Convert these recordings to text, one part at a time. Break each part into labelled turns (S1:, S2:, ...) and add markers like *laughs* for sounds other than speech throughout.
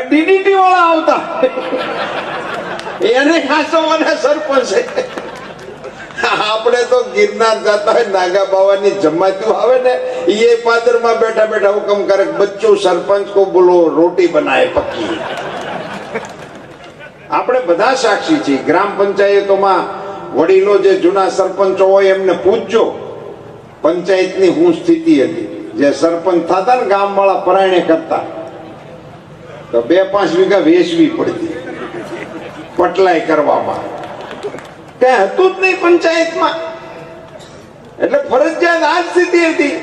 S1: DDT વાળા આવતા. એને ખાસો મને સરપંચ આપણે તો ગિરનાર જતા હોય, નાગા બાવાની જમાતું આવે ને એ પાદરમાં બેઠા બેઠા હુકમ કરે બચ્ચો સરપંચ કો બોલો, રોટી બનાય પક્કી. આપણે બધા સાક્ષી છીએ. ગ્રામ પંચાયતોમાં વડીલો જે જૂના સરપંચો હોય એમને પૂછજો. પંચાયતની હું સ્થિતિ હતી. જે સરપંચ થતા ને ગામવાળા પરાયણે કરતા. તો બે પાંચ વીઘા વેચવી પડતી. પટલાય કરવામાં. ત્યાં હતું જ નહીં પંચાયતમાં. એટલે ફરજિયાત આ સ્થિતિ હતી.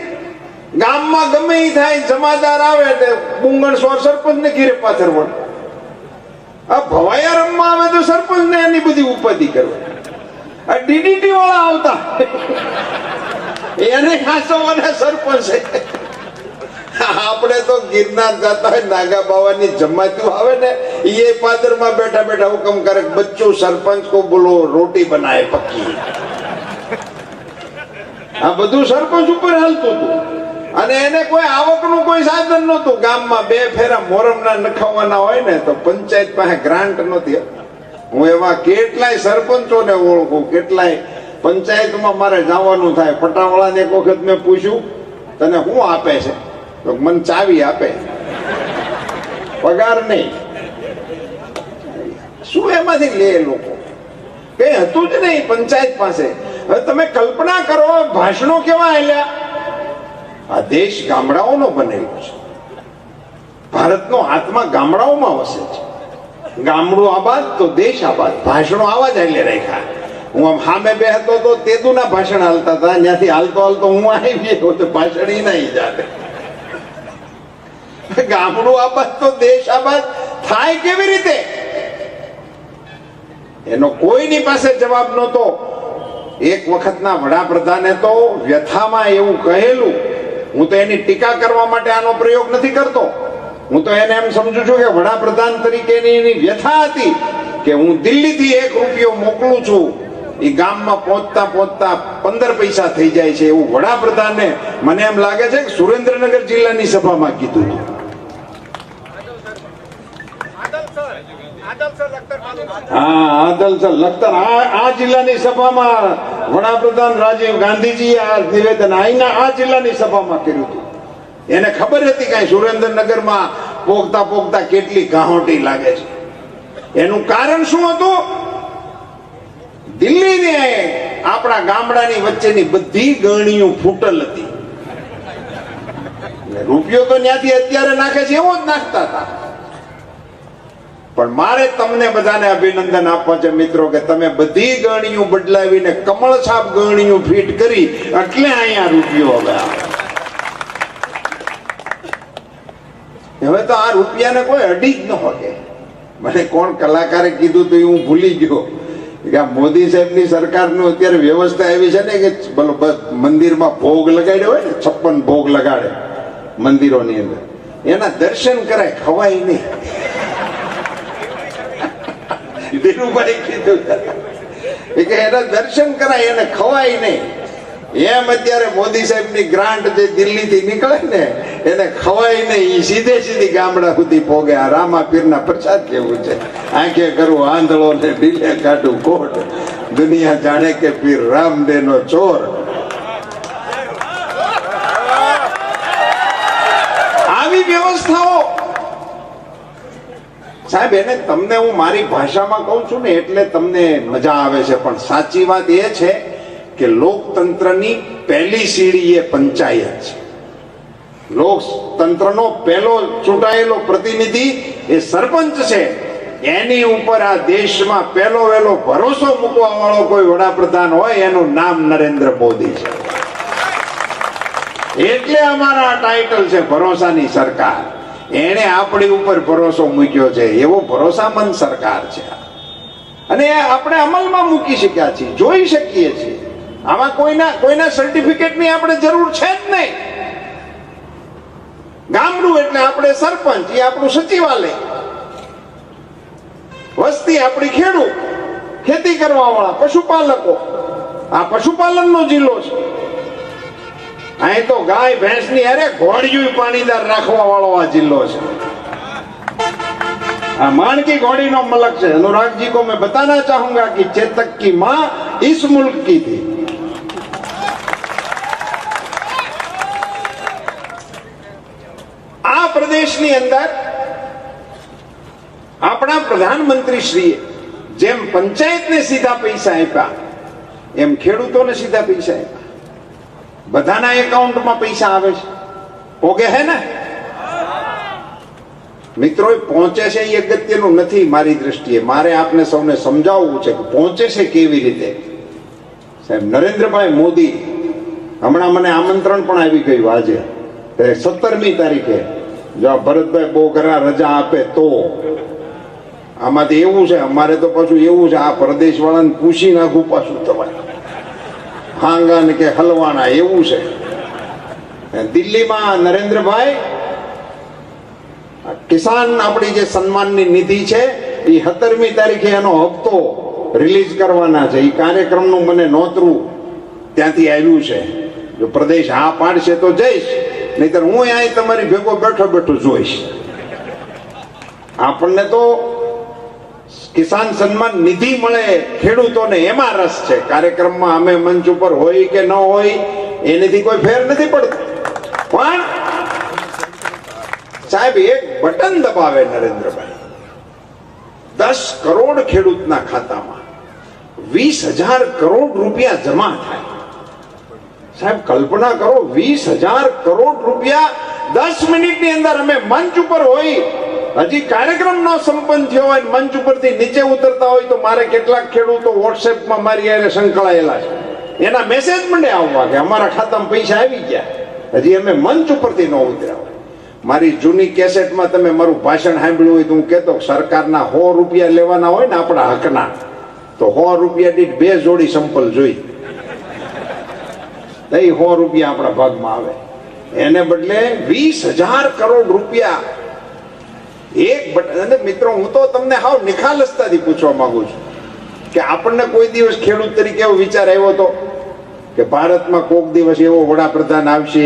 S1: ગામમાં ગમે એ થાય, જમાદાર આવે એટલે બુંગણ સ્વર સરપંચ ને ઘીરે પાથર વળ. આ ભવાયા રમવા આવે તો સરપંચ ને એની બધી ઉપાધિ કરવા. આ ડીડીટી વાળા આવતા. એને ખાસો મને સરપંચ આપણે તો ગિરનાર જતા હોય, નાગા બાવાની જમાતું આવે ને એ પાદરમાં બેઠા બેઠા હુકમ કરે બચ્ચો સરપંચ કો બોલો, રોટી બનાય પક્કી. આ બધું સરપંચ ઉપર હાલતું હતું. અને એને કોઈ આવકનું કોઈ સાધન નહોતું. ગામમાં બે ફેરા મોરમના નખાવાના હોય ને, તો પંચાયત પાસે ગ્રાન્ટ નહોતી. હું એવા કેટલાય સરપંચોને ઓળખું, કેટલાય પંચાયતમાં મારે જવાનું થાય. પટાવાળાને એક વખત મેં પૂછ્યું, તને શું આપે છે? તો મને ચાવી આપે. પગાર નહીં. શું એમાંથી લે લોકો? કઈ હતું જ નહીં પંચાયત પાસે. હવે તમે કલ્પના કરો, ભાષણો કેવા આલ્યા આ દેશ ગામડાઓનો બનેલો છે. ભારતનો આત્મા ગામડાઓમાં વસે છે. ગામડું આબાદ તો દેશ આબાદ. ભાષણો આવા જ આલ્યા રાખ્યા. હું આમ સામે બે હતો તો તેદુના ભાષણ હાલતા હતા. ત્યાંથી હાલતો હાલતો હું આવી ગયો તો ભાષણ ઈ નહીં જાતે. *laughs* ગામડું આબાદ તો દેશ આબાદ થાય કેવી રીતે? એનો કોઈની પાસે જવાબ નહોતો. એક વખતના વડાપ્રધાને તો વ્યથામાં એવું કહેલું, હું તો એની ટીકા કરવા માટે આનો પ્રયોગ નથી કરતો. હું તો એને એમ સમજુ છું કે વડાપ્રધાન તરીકેની એની વ્યથા હતી કે હું દિલ્હીથી એક રૂપિયો મોકલું છું. એ ગામમાં પહોંચતા પહોંચતા પંદર પૈસા થઈ જાય છે. એવું વડાપ્રધાને મને એમ લાગે છે કે સુરેન્દ્રનગર જિલ્લાની સભામાં કીધું હતું. હા આદલ સર, લખતર. આ જિલ્લાની સભામાં વડાપ્રધાન રાજીવ ગાંધીજી આ નિવેદન અહીંના આ જિલ્લાની સભામાં કર્યું હતું. એને ખબર હતી કાંઈ સુરેન્દ્રનગરમાં પોગતા પોગતા કેટલી ગાહોટી લાગે છે. એનું કારણ શું હતું? દિલ્હીને આપણા ગામડાની વચ્ચેની બધી ગણીઓ ફૂટલ હતી. રૂપિયો તો ત્યાંથી અત્યારે નાખે છે, એવો જ નાખતા હતા. પણ મારે તમને બધાને અભિનંદન આપવા છે મિત્રો, કે તમે બધી ગણિયું બદલાવીને કમળ છાપ ગણીઓ ફિટ કરી એટલે અહીંયા રૂપિયો હવે હવે તો આ રૂપિયાને કોઈ અડી જ ન શકે મને કોણ કલાકારે કીધું તો હું ભૂલી ગયો. કે મોદી સાહેબની સરકારનું અત્યારે વ્યવસ્થા એવી છે ને કે મંદિરમાં ભોગ લગાડ્યો હોય ને, છપ્પન ભોગ લગાડે મંદિરોની અંદર. એના દર્શન કરાય, ખવાય નહીં. ધીરુભાઈ કીધું કે એને દર્શન કરાય, એને ખવાય નહીં. એમ અત્યારે મોદી સાહેબની ગ્રાન્ટ જે દિલ્હીથી નીકળે ને, એને ખવાય નહીં. એ સીધે સીધી ગામડા સુધી પોગે. આ રામા પીરના પ્રસાદ કેવું છે? આંખે કરવું આંધળો ને ડીલે કાઢું કોટ. દુનિયા જાણે કે પીર રામદેનો ચોર આવી વ્યવસ્થાઓ સાહેબ, એને તમને હું મારી ભાષામાં કહું છું ને એટલે તમને મજા આવે છે. પણ સાચી વાત એ છે કે લોકતંત્રની પહેલી સીડી એ પંચાયત છે. લોકતંત્રનો પહેલો ચૂંટાયેલો પ્રતિનિધિ એ સરપંચ છે. એની ઉપર આ દેશમાં પહેલો વહેલો ભરોસો મૂકવા વાળો કોઈ વડાપ્રધાન હોય, એનું નામ નરેન્દ્ર મોદી છે. એટલે અમારા ટાઇટલ છે ભરોસાની સરકાર. એણે આપણી ઉપર ભરોસો મૂક્યો છે. એવો ભરોસામંદ સરકાર છે અને આપણે અમલમાં મૂકી શક્યા છીએ, જોઈ શકીએ છીએ. આમાં કોઈના કોઈના સર્ટિફિકેટની આપણે જરૂર છે જ નહીં. ગામડું એટલે આપણે સરપંચ, એ આપણું સચિવાલય. વસ્તી આપણી ખેડૂત, ખેતી કરવા વાળા, પશુપાલકો. આ પશુપાલનનો જિલ્લો છે. અહીં તો ગાય ભેંસની અરે ઘોડિયું પાણીદાર રાખવા વાળો આ જિલ્લો છે हाँ मान की घोड़ी नो मलक से अनुराग जी को मैं बताना चाहूंगा कि चेतक की मां इस मुल्क की थी આ પ્રદેશની અંદર આપણા પ્રધાનમંત્રી શ્રીએ જેમ પંચાયતને સીધા પૈસા આપ્યા એમ ખેડૂતોને સીધા પૈસા આપ્યા બધાના એકાઉન્ટમાં પૈસા આવે છે. પોગે હે ને? મિત્રો પહોંચે છે એ અગત્યનું નથી મારી દ્રષ્ટિએ. મારે આપને સૌને સમજાવવું છે કે પહોંચે છે કેવી રીતે? સાહેબ, નરેન્દ્રભાઈ મોદી હમણાં મને આમંત્રણ પણ આવી ગયું આજે. સત્તરમી તારીખે. જો ભરતભાઈ બહુ ઘણા રજા આપે તો. આમાંથી એવું છે, અમારે તો પાછું એવું છે, આ પ્રદેશ વાળાને પૂછી નાખું પાછું તમારે. હાંગા ને કે હલવાના એવું છે. દિલ્હીમાં નરેન્દ્રભાઈ કિસાન આપણી જે સન્માનની નિધિ છે, એ સત્તરમી તારીખે એનો હપ્તો રિલીઝ કરવાના છે. એ કાર્યક્રમનું મને નોતરું ત્યાંથી આવ્યું છે. જો પ્રદેશ હા પાડશે તો જઈશ, નહીતર હું અહીં તમારી ભેગો બેઠો બેઠો જોઈશ. આપણને તો કિસાન સન્માન નિધિ મળે ખેડૂતોને એમાં રસ છે. કાર્યક્રમમાં અમે મંચ ઉપર હોય કે ન હોય, એનાથી કોઈ ફેર નથી પડતો. પણ સાહેબ, એક બટન દબાવે નરેન્દ્રભાઈ. દસ કરોડ ખેડૂતના ખાતામાં વીસ હજાર કરોડ રૂપિયા જમા થાય. સાહેબ, કલ્પના કરો, વીસ હજાર કરોડ રૂપિયા દસ મિનિટની અંદર અમે મંચ ઉપર હોય હજી કાર્યક્રમ નો સંપન્ન થયો હોય મંચ ઉપરથી નીચે ઉતરતા હોય તો મારે કેટલાક ખેડૂતો વોટ્સએપમાં મારી યારે સંકળાયેલા છે. એના મેસેજ મંડે આવવા કે અમારા ખાતામાં પૈસા આવી ગયા. હજી અમે મંચ ઉપરથી ન ઉતર્યા મારી જૂની કેસેટમાં તમે મારું ભાષણ સાંભળ્યું હોય તો હું કહેતો સરકારના સો રૂપિયા લેવાના હોય ને આપણા હકના, તો સો રૂપિયા દીઠ બે જોડી સંપલ જોઈ. એ સો રૂપિયા આપણા ભાગમાં આવે. એને બદલે વીસ હજાર કરોડ રૂપિયા એક અને મિત્રો, હું તો તમને હાવ નિખાલસતાથી પૂછવા માંગુ છું કે આપણને કોઈ દિવસ ખેડૂત તરીકે એવો વિચાર આવ્યો હતો કે ભારતમાં કોક દિવસ એવો વડાપ્રધાન આવશે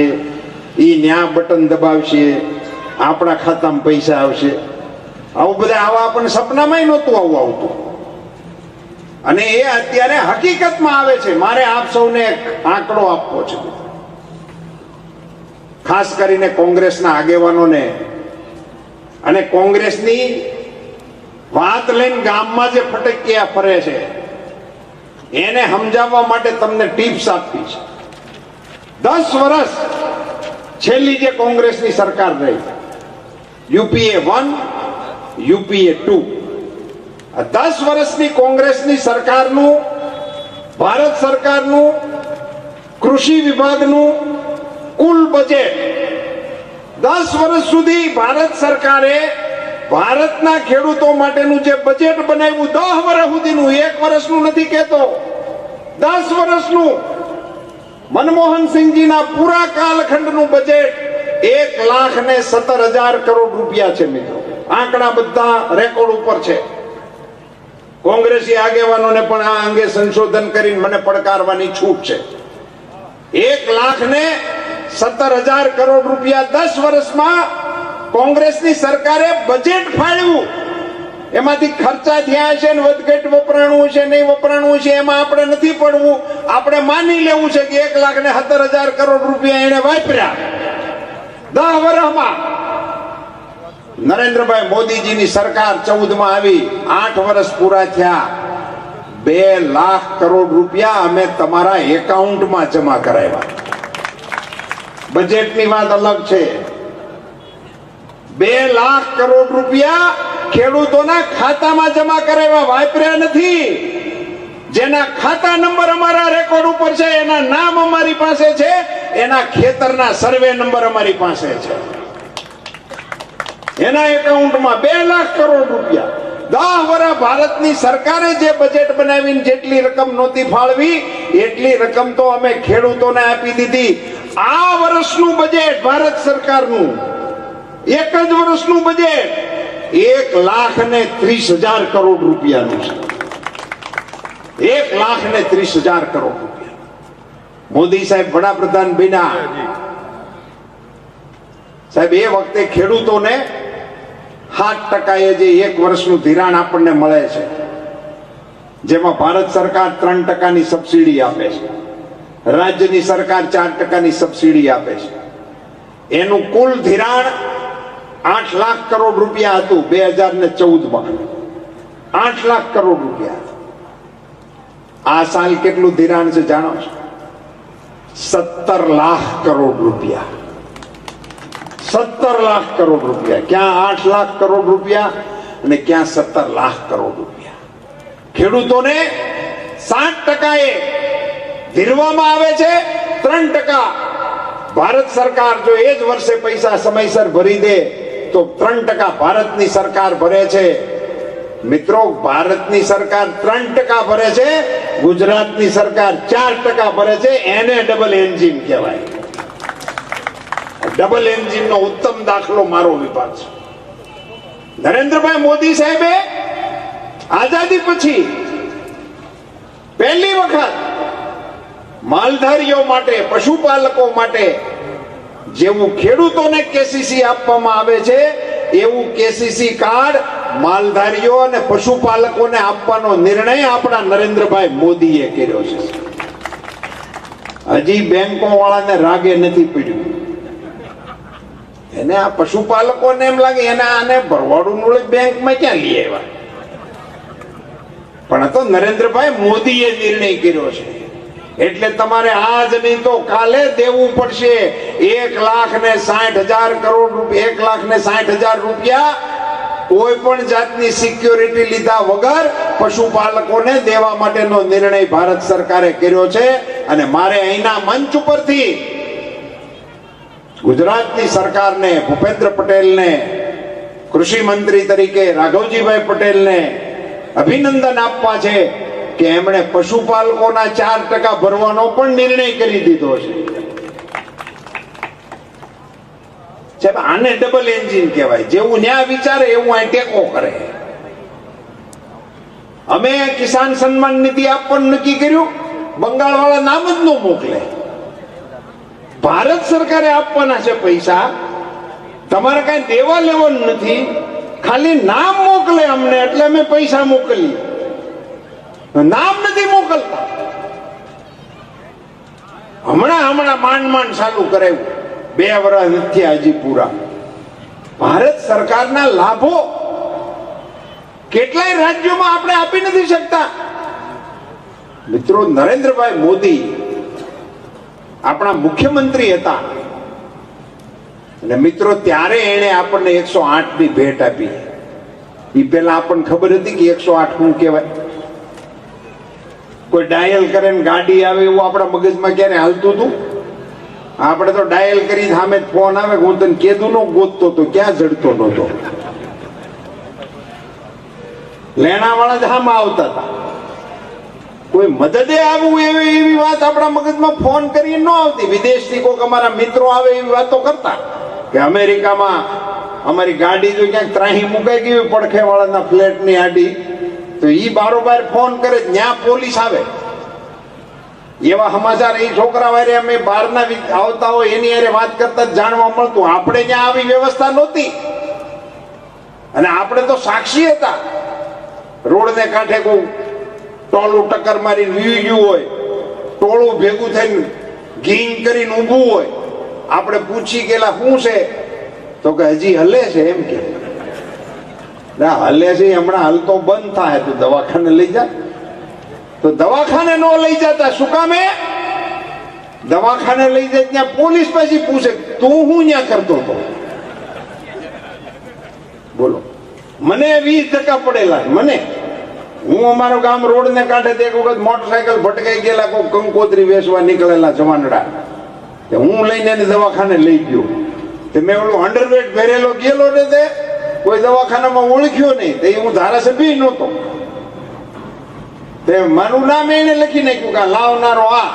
S1: એ ન્યા બટન દબાવશે, આપણા ખાતામાં પૈસા આવશે. આવું બધા આવા આપણને સપનામાંય નહોતું આવું આવતું. અને એ અત્યારે હકીકતમાં આવે છે, મારે આપ સૌને આંકડો આપવો છે. ખાસ કરીને કોંગ્રેસના આગેવાનોને અને કોંગ્રેસની વાત લઈને ગામમાં જે ફટકિયા ફરે છે, એને સમજાવવા માટે તમને ટીપ્સ આપવી છે દસ વર્ષ છેલ્લી જે કોંગ્રેસની સરકાર રહી, યુપીએ વન, યુપીએ ટુ. દસ વર્ષની કોંગ્રેસની સરકારનું, ભારત સરકારનું, કૃષિ વિભાગનું કુલ બજેટ દસ વર્ષ સુધી ભારત સરકારે ભારતના ખેડૂતો માટેનું જે બજેટ બનાવ્યું, દસ વર્ષ સુધીનું, એક વર્ષનું નથી કહેતો. દસ વર્ષનું. મનમોહન સિંહજીના પૂરા કાલખંડનું બજેટ એક લાખ ને સત્તર હજાર કરોડ રૂપિયા છે મિત્રો. આંકડા બધા રેકોર્ડ ઉપર છે. કોંગ્રેસી આગેવાનોને પણ આ અંગે સંશોધન કરીને મને પડકારવાની છૂટ છે. એક લાખ ને સત્તર હજાર કરોડ રૂપિયા દસ વર્ષમાં કોંગ્રેસની સરકારે બજેટ ફાળવ્યું એમાંથી ખર્ચા થયા છે ને વધઘટ વપરાણું છે, નહીં વપરાણું છે, એમાં આપણે નથી પડવું. આપણે માની લેવું છે કે એક લાખ ને સત્તર હજાર કરોડ રૂપિયા એને વાપર્યા. દસ વર્ષમાં નરેન્દ્રભાઈ મોદીજીની સરકાર ચૌદમાં આવી, આઠ વર્ષ પૂરા થયા. બે લાખ કરોડ રૂપિયા અમે તમારા એકાઉન્ટમાં જમા કરાવ્યા. બજેટની વાત અલગ છે. બે લાખ કરોડ રૂપિયા ખેડૂતોના ખાતામાં જમા કરાવ્યા. વાપર્યા નથી. જેના ખાતા નંબર અમારા રેકોર્ડ ઉપર છે, એના નામ અમારી પાસે છે, એના ખેતરના સર્વે નંબર અમારી પાસે છે. એના એકાઉન્ટમાં બે લાખ કરોડ રૂપિયા. દસ વર્ષ ભારતની સરકારે જે બજેટ બનાવીને જેટલી રકમ નહોતી ફાળવી, એટલી રકમ તો અમે ખેડૂતોને આપી દીધી. આ વર્ષનું બજેટ ભારત સરકારનું. એક જ વર્ષનું બજેટ એક લાખ ને ત્રીસ હજાર કરોડ રૂપિયાનું છે. એક લાખ ને ત્રીસ હજાર કરોડ રૂપિયા. મોદી સાહેબ વડાપ્રધાન બન્યા. સાહેબ, એ વખતે ખેડૂતોને સાત એ જે એક વર્ષનું ધિરાણ આપણને મળે છે, જેમાં ભારત સરકાર ત્રણ ટકાની સબસિડી આપે છે. રાજ્યની સરકાર ચાર ટકાની સબસિડી આપે છે. એનું કુલ ધિરાણ આઠ લાખ કરોડ રૂપિયા હતું બે હજાર ને ચૌદમાં. આઠ લાખ કરોડ રૂપિયા આ સાલ કેટલું ધિરાણ છે જાણો છો? સત્તર લાખ કરોડ રૂપિયા. સત્તર લાખ કરોડ રૂપિયા. ક્યાં આઠ લાખ કરોડ રૂપિયા અને ક્યાં સત્તર લાખ કરોડ રૂપિયા? ખેડૂતોને સાત ટકાએ ધીરવામાં આવે છે ત્રણ ટકા. ભારત સરકાર જો એ જ વર્ષે પૈસા સમયસર ભરી દે, તો ત્રણ ટકા ભારતની સરકાર ભરે છે. મિત્રો, ભારતની સરકાર ત્રણ ટકા ભરે છે, ગુજરાતની સરકાર ચાર ટકા ભરે છે, એને ડબલ એન્જિન કહેવાય. ડબલ એન્જિન નો ઉત્તમ દાખલો મારો વિભાગ છે. નરેન્દ્રભાઈ મોદી સાહેબે આઝાદી પછી પહેલી વખત માલધારીઓ માટે, પશુપાલકો માટે જેવું ખેડૂતોને કેસીસી આપવામાં આવે છે, એવું કેસીસી કાર્ડ માલધારીઓ અને પશુપાલકોને આપવાનો નિર્ણય આપણા નરેન્દ્રભાઈ મોદીએ કર્યો છે. હજી બેંકો વાળાને રાગે નથી પીડ્યું. એને આ પશુપાલકોને એમ લાગે, એને આને ભરવાડું નું બેંકમાં ક્યાં લઈ આવ્યા? પણ તો નરેન્દ્રભાઈ મોદીએ નિર્ણય કર્યો છે. એટલે તમારે આજ નહીં તો કાલે દેવું પડશે. એક લાખ ને સાઠ હજાર કરોડ એક લાખ ને સાઠ હજાર રૂપિયા કોઈ પણ જાતની સિક્યોરિટી લીધા વગર પશુપાલકોને દેવા માટેનો નિર્ણય ભારત સરકારે કર્યો છે. અને મારે અહીંના મંચ ઉપરથી ગુજરાતની સરકારને, ભૂપેન્દ્ર પટેલને, કૃષિ મંત્રી તરીકે રાઘવજીભાઈ પટેલને અભિનંદન આપવા છે. કે એમણે પશુપાલકોના ચાર ટકા ભરવાનો પણ નિર્ણય કરી દીધો છે. આને ડબલ એન્જિન કહેવાય. જેવું ન્યા વિચારે, એવું અહીં ટેકો કરે. અમે કિસાન સન્માન નિધિ આપવાનું નક્કી કર્યું. બંગાળ વાળા નામ જ ન મોકલે. ભારત સરકારે આપવાના છે પૈસા. તમારે કઈ દેવા લેવાનું નથી. ખાલી નામ મોકલે અમને, એટલે અમે પૈસા મોકલીએ. નામ નથી મોકલતા. હમણાં હમણાં માંડ માંડ ચાલુ કરાવ્યું બે વર્ષ નથી હજી પૂરા. ભારત સરકારના લાભો કેટલાય રાજ્યોમાં આપણે આપી નથી શકતા. મિત્રો, નરેન્દ્રભાઈ મોદી આપણા મુખ્યમંત્રી હતા. અને મિત્રો, ત્યારે એણે આપણને એકસો આઠની ભેટ આપી. એ પેલા આપણને ખબર હતી કે એકસો આઠ શું કહેવાય. કોઈ ડાયલ કરે ને ગાડી આવે એવું આપણા મગજમાં ક્યારે હાલતું હતું? આપણે તો ડાયલ કરી સામે ફોન આવે હું તને કેદું નો ગોતતો તો ક્યાં જડતો નતો લેણા વાળા જ હામાં આવતા હતા. કોઈ મદદે આવવું એવી એવી વાત આપણા મગજમાં ફોન કરી ન આવતી. વિદેશથી કોઈક અમારા મિત્રો આવે એવી વાતો કરતા કે અમેરિકામાં અમારી ગાડી જો ક્યાંક ત્રાહી મુકાઈ ગઈ પડખે વાળાના ફ્લેટની આડી તો એ બારોબાર ફોન કરે ત્યાં પોલીસ આવે. એવા સમાચાર એ છોકરા વારે અમે બહારના આવતા હોય એની અરે વાત કરતા જાણવા મળતું. આપણે ત્યાં આવી વ્યવસ્થા નહોતી. અને આપણે તો સાક્ષી હતા. રોડને કાંઠે કોઈ ટોલું ટક્કર મારી વી ગયું હોય, ટોળું ભેગું થઈને ઘીંગ કરીને ઊભું હોય, આપણે પૂછી ગયેલા, શું છે? તો કે, હજી હલે છે, એમ કે. ના, હલે છે, હમણાં હલતો બંધ થાય તો દવાખાને લઈ જા. તો દવાખાને ન લઈ જતા શું કામે? દવાખાને લઈ જાય ત્યાં પોલીસ પછી પૂછે, તું હું ત્યાં કરતો હતો? બોલો. મને વીસ ટકા પડેલા મને. હું અમારું ગામ રોડ ને કાંઠે એક વખત મોટરસાયકલ ભટકાઈ ગયેલા, કોઈ કંકોત્રી વેચવા નીકળેલા જવાનડા. હું લઈને દવાખાને લઈ ગયો. તે મેં ઓલું અંડરવેટ પહેરેલો ગયેલો ને તે કોઈ દવાખાનામાં ઓળખ્યો નહીં, તે હું ધારાસભ્ય નહોતો. તે મારું નામ એને લખી નાખ્યું કે લાવનારો આ.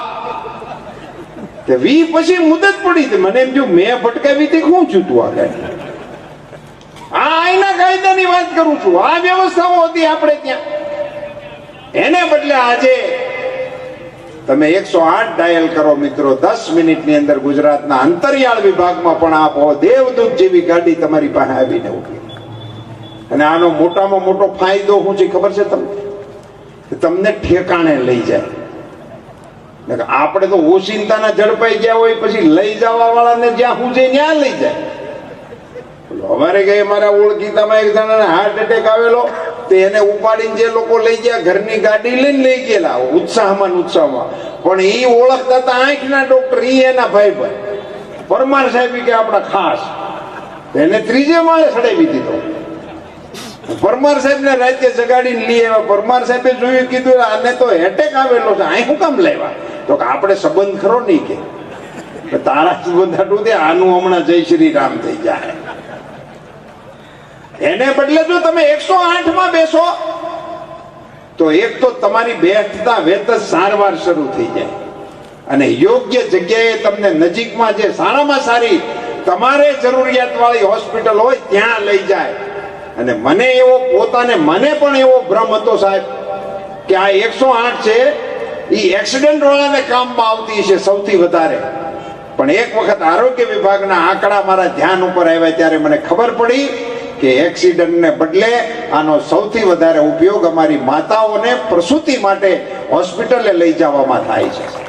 S1: તે વી પછી મુદત પડી હતી. મને એમ થયું, મેં ભટકાવી હતી શું છું તું આગળ આ આઈના કાયદાની વાત કરું છું. આ વ્યવસ્થાઓ હતી આપણે ત્યાં. એને બદલે આજે તમે એકસો આઠ ડાયલ કરો મિત્રો. દસ મિનિટની અંદર ગુજરાતના અંતરિયાળ વિભાગમાં પણ આપો. દેવદૂત જેવી ગાડી તમારી પાસે આવીને ઊભી અને આનો મોટામાં મોટો ફાયદો શું છે ખબર છે તમને? તમને ઠેકાણે લઈ જાય. આપણે તો ઓશિંતાના ઝડપાઈ ગયા હોય, પછી લઈ જવા વાળાને જ્યાં હું છે ત્યાં લઈ જાય. અમારે કઈ મારા ઓળખીતામાં એક જણાને હાર્ટ એટેક આવેલો, તો એને ઉપાડીને જે લોકો લઈ ગયા, ઘરની ગાડી લઈને લઈ ગયેલા, ઉત્સાહમાં ઉત્સાહમાં. પણ એ ઓળખતા હતા આંખના ડોક્ટર એ એના ભાઈ ભાઈ. પરમાર સાહેબ કે આપણા ખાસ. એને ત્રીજે માળે ચડાવી દીધો. પરમાર સાહેબ ને રાજ્ય જગાડીને લઈ આવ્યા. પરમાર સાહેબે જોયું, કીધું, આને તો એટેક આવેલો છે. અહીં શું કામ લેવા તો કે, આપણે સંબંધ ખરો નહીં કે. તારા સંબંધ હાટું તે આનું હમણાં જય શ્રી રામ થઈ જાય. એને બદલે જો તમે એકસો આઠમાં બેસો, તો એક તો તમારી બેઠતા વેત સારવાર શરૂ થઈ જાય. અને યોગ્ય જગ્યાએ તમને નજીકમાં જે સારામાં સારી તમારે જરૂરિયાત વાળી હોસ્પિટલ હોય, ત્યાં લઈ જાય. અને મને એવો, પોતાને મને પણ એવો ભ્રમ હતો સાહેબ, કે આ એકસો આઠ છે એ એક્સિડન્ટ વાળાને કામમાં આવતી છે સૌથી વધારે. પણ એક વખત આરોગ્ય વિભાગના આંકડા મારા ધ્યાન ઉપર આવ્યા ત્યારે મને ખબર પડી કે એક્સિડન્ટને બદલે આનો સૌથી વધારે ઉપયોગ અમારી માતાઓને પ્રસૂતિ માટે હોસ્પિટલે લઈ જવામાં થાય છે.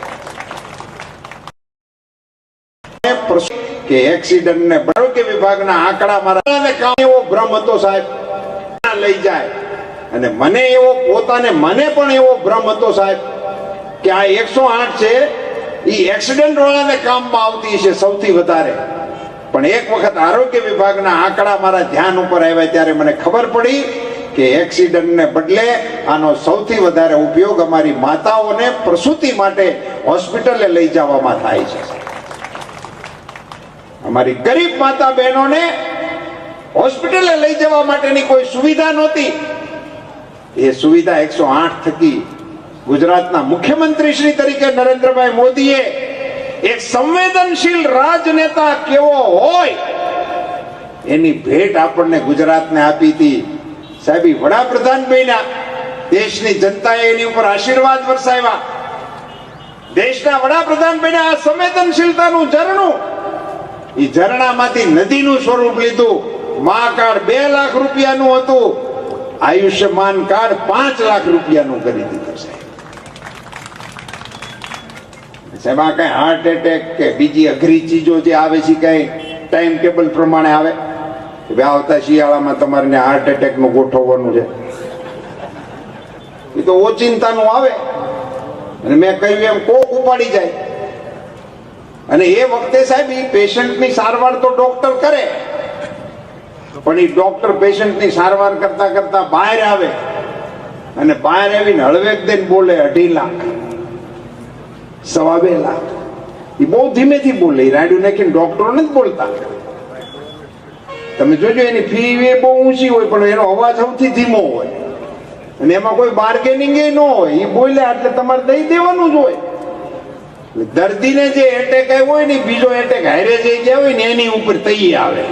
S1: પ્રસૂ- કે એક્સિડન્ટને આરોગ્ય વિભાગના આંકડા મારા એવો ભ્રમ હતો સાહેબ. લઈ જાય. અને મને એવો, પોતાને મને પણ એવો ભ્રમ હતો સાહેબ કે આ એકસો આઠ છે એ એક્સિડન્ટ વાળાને કામમાં આવતી છે સૌથી વધારે. પણ એક વખત આરોગ્ય વિભાગના આંકડા મારા ધ્યાન ઉપર આવ્યા ત્યારે મને ખબર પડી કે એક્સિડન્ટને બદલે આનો સૌથી વધારે ઉપયોગ અમારી માતાઓને પ્રસૂતિ માટે હોસ્પિટલે લઈ જવામાં થાય છે. અમારી ગરીબ માતા બહેનોને હોસ્પિટલે લઈ જવા માટેની કોઈ સુવિધા નહોતી. એ સુવિધા એકસો આઠ થકી ગુજરાતના મુખ્યમંત્રી શ્રી તરીકે નરેન્દ્રભાઈ મોદીએ એક સંવેદનશીલ રાજનેતા કેવો હોય એની ભેટ આપણને ગુજરાતને આપી હતી. સાહેબ વડાપ્રધાન બન્યા. દેશની જનતાએ એની ઉપર આશીર્વાદ વરસાવ્યા. દેશના વડાપ્રધાન બન્યા આ સંવેદનશીલતાનું ઝરણું. એ ઝરણામાંથી નદીનું સ્વરૂપ લીધું. મા કાર્ડ બે લાખ રૂપિયાનું હતું. આયુષ્યમાન કાર્ડ પાંચ લાખ રૂપિયાનું કરી દીધું સાહેબ સાહેબ, આ કઈ હાર્ટ એટેક કે બીજી અઘરી ચીજો જે આવે છે કઈ ટાઈમ ટેબલ પ્રમાણે આવે? કે આવતા શિયાળામાં તમારે હાર્ટ એટેકનું ગોઠવવાનું છે. એ તો ઓચિંતાનું આવે. અને મેં કહ્યું એમ કોક ઉપાડી જાય. અને એ વખતે સાહેબ એ પેશન્ટની સારવાર તો ડોક્ટર કરે. પણ એ ડોક્ટર પેશન્ટની સારવાર કરતા કરતા બહાર આવે. અને બહાર આવીને હળવેક દઈને બોલે, અઢી લાખ, સવા બે લાખ. એ બહુ ધીમેથી બોલે. એ રાડ્યું નાખીને ડોક્ટરો નથી બોલતા. તમે જોજો, એની ફી એ બહુ ઊંચી હોય, પણ એનો અવાજ સૌથી ધીમો હોય. અને એમાં કોઈ બાર્ગેનિંગ ન હોય. એ બોલ્યા એટલે તમારે દઈ દેવાનું જ હોય. દર્દીને જે એટેક આવ્યો હોય ને બીજો એટેક હારે જઈ ગયા હોય ને એની ઉપર તઈ આવે.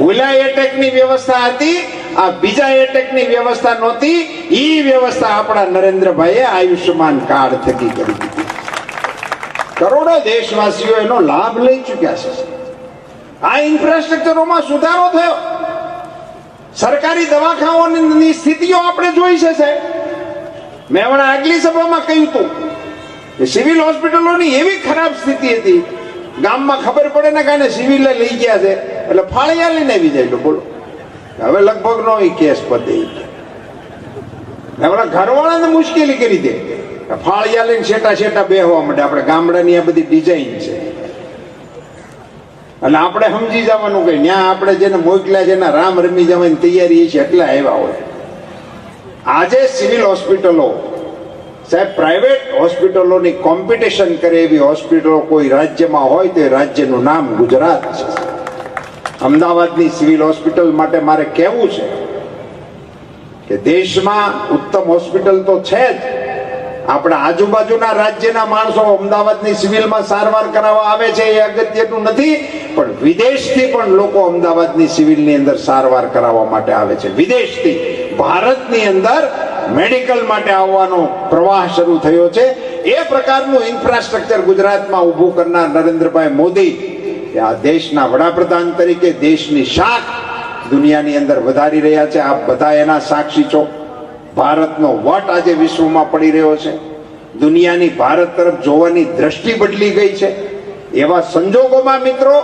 S1: ઓલા એટેકની વ્યવસ્થા હતી, આ બીજા એટેકની વ્યવસ્થા નહોતી એ વ્યવસ્થા આપણા નરેન્દ્રભાઈએ આયુષ્યમાન કાર્ડ થકી કરી દીધી. કરોડો દેશવાસીઓ એનો લાભ લઈ ચુક્યા છે. આ ઇન્ફ્રાસ્ટ્રક્ચરોમાં સુધારો થયો. સરકારી દવાખાનાઓની સ્થિતિઓ આપણે જોઈ છે મેં હમણાં આગલી સભામાં કહ્યું હતું સિવિલ હોસ્પિટલોની એવી ખરાબ સ્થિતિ હતી. ગામમાં ખબર પડે ને કારણે સિવિલે લઈ ગયા છે. એટલે ફાળિયા લઈને આવી જાય બોલો. હવે લગભગ નો એ કેસ પતે હવે ઘરવાળાને મુશ્કેલી કરી દે. ફાળિયા લઈને શેટા શેટા બેહવા માટે આપણે ગામડાની આ બધી ડિઝાઇન છે. અને આપણે સમજી જવાનું કે ત્યાં આપણે જેને મોકલ્યા છે એના રામ રમી જવાની તૈયારી છે, એટલા આવ્યા હોય. આજે સિવિલ હોસ્પિટલો સાહેબ પ્રાઇવેટ હોસ્પિટલોની કોમ્પિટિશન કરે એવી હોસ્પિટલો કોઈ રાજ્યમાં હોય તો એ રાજ્યનું નામ ગુજરાત છે. અમદાવાદની સિવિલ હોસ્પિટલ માટે મારે કહેવું છે કે દેશમાં ઉત્તમ હોસ્પિટલ તો છે જ. આપણા આજુબાજુના રાજ્યના માણસો અમદાવાદની સિવિલમાં સારવાર કરાવવા આવે છે એ અગત્યનું નથી, પણ વિદેશથી પણ લોકો અમદાવાદની સિવિલની અંદર સારવાર કરાવવા માટે આવે છે. વિદેશથી, ભારતની અંદર મેડિકલ માટે આવવાનો પ્રવાહ શરૂ થયો છે. એ પ્રકારનું ઇન્ફ્રાસ્ટ્રક્ચર ગુજરાતમાં ઊભું કરનાર નરેન્દ્રભાઈ મોદી આ દેશના વડાપ્રધાન તરીકે દેશની શાખ દુનિયાની અંદર વધારી રહ્યા છે. આપ બધા એના સાક્ષી છો. ભારતનો વટ આજે વિશ્વમાં પડી રહ્યો છે. દુનિયાની ભારત તરફ જોવાની દ્રષ્ટિ બદલી ગઈ છે. એવા સંજોગોમાં મિત્રો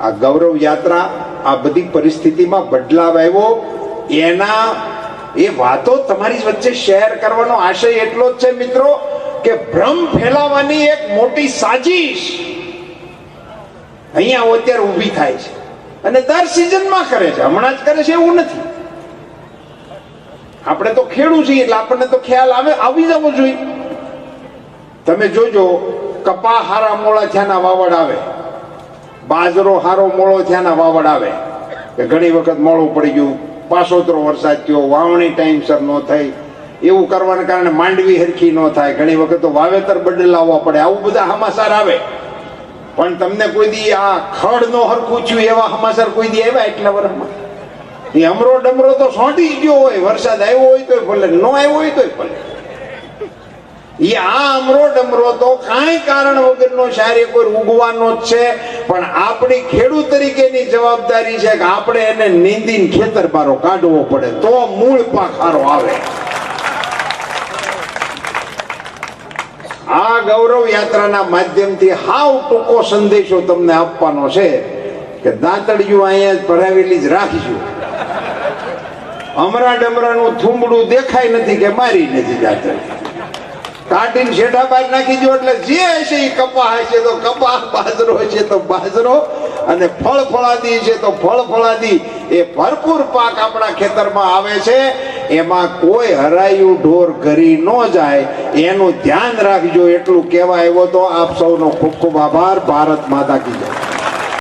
S1: આ ગૌરવ યાત્રા આ બધી પરિસ્થિતિમાં બદલાવ આવ્યો. એના એ વાતો તમારી વચ્ચે શેર કરવાનો આશય એટલો જ છે, મિત્રો, કે ભ્રમ ફેલાવવાની એક મોટી સાજિશ અહીંયા અત્યારે ઊભી થાય છે. અને દર સિઝનમાં કરે છે. હમણાં જ કરે છે એવું નથી. આપણે તો ખેડૂ છીએ એટલે આપણને તો ખ્યાલ આવે, આવી જવો જોઈએ. તમે જોજો, કપા હારા મોળા થયાના વાવડ આવે, બાજરો હારો મોળો થયાના વાવડ આવે ઘણી વખત મોડું પડી ગયું પાસોતરો વરસાદ થયો, વાવણી ટાઈમસર ન થઈ. એવું કરવાને કારણે માંડવી હરખી ન થાય. ઘણી વખત તો વાવેતર બદલાવવા પડે. આવું બધા હમાસાર આવે. પણ તમને કોઈ દી આ ખડ નો હરખું થયું એવા હમાસાર કોઈ દી આવ્યા એટલા વર્ષમાં એ અમરો ડમરો તો સોંટી ગયો હોય. વરસાદ આવ્યો હોય તોય ભલે, ન આવ્યો હોય તોય ભલે. એ આ અમરો ડમરો તો કાંઈ કારણ વગરનો શારે કોઈ ઉગવાનો જ છે. પણ આપણી ખેડૂત તરીકેની જવાબદારી છે આપણે એને નીંદીને ખેતર કાઢવો પડે. તો મૂળ પાક આવે. આ ગૌરવ યાત્રાના માધ્યમથી હાવ ટૂંકો સંદેશો તમને આપવાનો છે કે દાંતડિયું અહીંયા જ ભરાવેલી જ રાખીશું અમરા ડમરાનું થુંબડું દેખાય નથી કે મારી નથી દાંતડી કાઢીને શેઢા બહાર નાખી દો એટલે જે હશે એ કપા હશે તો કપા બાજરો હશે તો બાજરો અને ફળ ફળાદી છે તો ફળ ફળાદી. એ ભરપૂર પાક આપણા ખેતરમાં આવે છે. એમાં કોઈ હરાયું ઢોર ઘરી ન જાય. એનું ધ્યાન રાખજો. એટલું કહેવાય એવો તો આપ સૌનો ખૂબ ખૂબ આભાર. ભારત માતા કી જય.